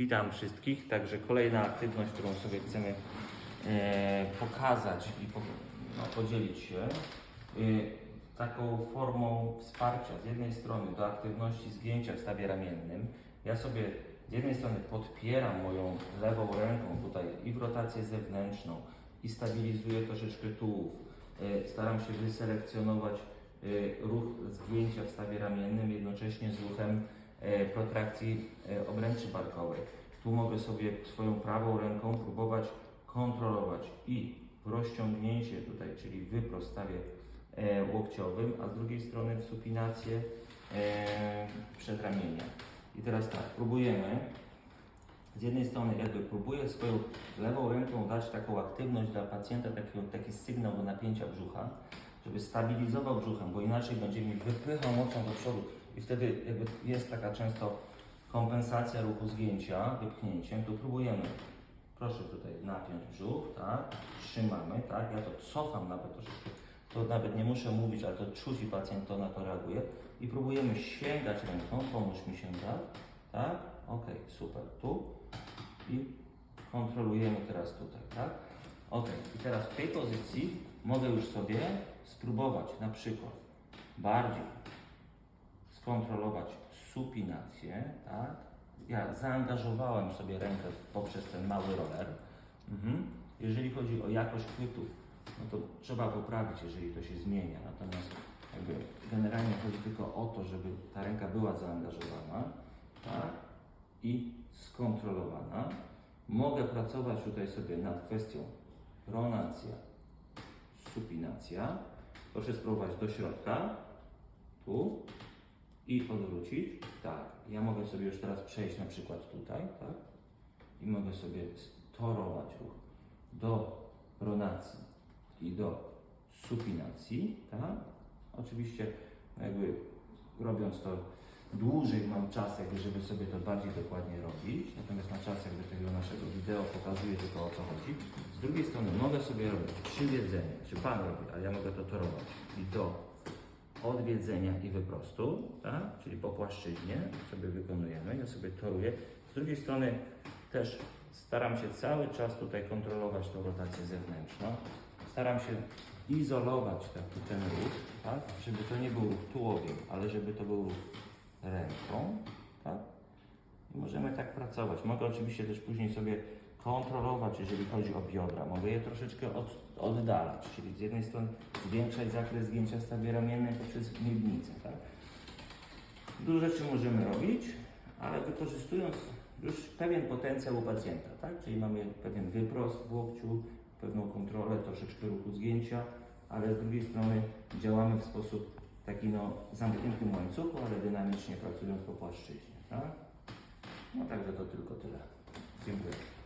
Witam wszystkich. Także kolejna aktywność, którą sobie chcemy e, pokazać i po, no, podzielić się e, taką formą wsparcia z jednej strony do aktywności zgięcia w stawie ramiennym. Ja sobie z jednej strony podpieram moją lewą ręką tutaj i w rotację zewnętrzną i stabilizuję troszeczkę tułów. E, staram się wyselekcjonować e, ruch zgięcia w stawie ramiennym jednocześnie z ruchem protrakcji e, obręczy barkowej. Tu mogę sobie swoją prawą ręką próbować kontrolować i rozciągnięcie tutaj, czyli wyprost w stawie e, łokciowym, a z drugiej strony supinację e, przedramienia. I teraz tak, próbujemy. Z jednej strony jakby próbuję swoją lewą ręką dać taką aktywność dla pacjenta, taki, taki sygnał do napięcia brzucha, żeby stabilizował brzuchem, bo inaczej będzie mi wypychał mocno do przodu i wtedy jakby jest taka często kompensacja ruchu zgięcia, wypchnięciem, tu próbujemy. Proszę tutaj napiąć brzuch, tak, trzymamy, tak, ja to cofam nawet troszeczkę, to nawet nie muszę mówić, ale to czuć i pacjent to na to reaguje. I próbujemy sięgać ręką, pomóż mi sięgać, tak, ok, super, tu. I kontrolujemy teraz tutaj, tak, ok, i teraz w tej pozycji mogę już sobie spróbować na przykład bardziej skontrolować supinację, tak? Ja zaangażowałem sobie rękę poprzez ten mały roller. Mhm. Jeżeli chodzi o jakość chwytów, no to trzeba poprawić, jeżeli to się zmienia. Natomiast jakby generalnie chodzi tylko o to, żeby ta ręka była zaangażowana, tak? I skontrolowana. Mogę pracować tutaj sobie nad kwestią pronacja, supinacja. Proszę spróbować do środka, tu i odwrócić. Tak, ja mogę sobie już teraz przejść na przykład tutaj, tak? I mogę sobie torować ruch do pronacji i do supinacji, tak? Oczywiście jakby robiąc to dłużej mam czas, jakby, żeby sobie to bardziej dokładnie robić, natomiast na czas jakby tego naszego wideo pokazuje tylko o co chodzi. Z drugiej strony mogę sobie robić przywiedzenie, czy Pan robi, a ja mogę to torować i do odwiedzenia i wyprostu, tak? czyli po płaszczyźnie sobie wykonujemy, ja sobie toruję. Z drugiej strony też staram się cały czas tutaj kontrolować tą rotację zewnętrzną. Staram się izolować taki ten ruch, tak? żeby to nie był ruch tułowiem, ale żeby to był ruch ręką. Tak? I możemy tak pracować. Mogę oczywiście też później sobie kontrolować, jeżeli chodzi o biodra. Mogę je troszeczkę od, oddalać, czyli z jednej strony zwiększać zakres zgięcia w stawie ramiennym poprzez miednicę. Tak? Dużo rzeczy możemy robić, ale wykorzystując już pewien potencjał u pacjenta, tak? Czyli mamy pewien wyprost w łokciu, pewną kontrolę, troszeczkę ruchu zgięcia, ale z drugiej strony działamy w sposób taki no, zamkniętym łańcuchu, ale dynamicznie pracując po płaszczyźnie. Tak? No także to tylko tyle. Dziękuję.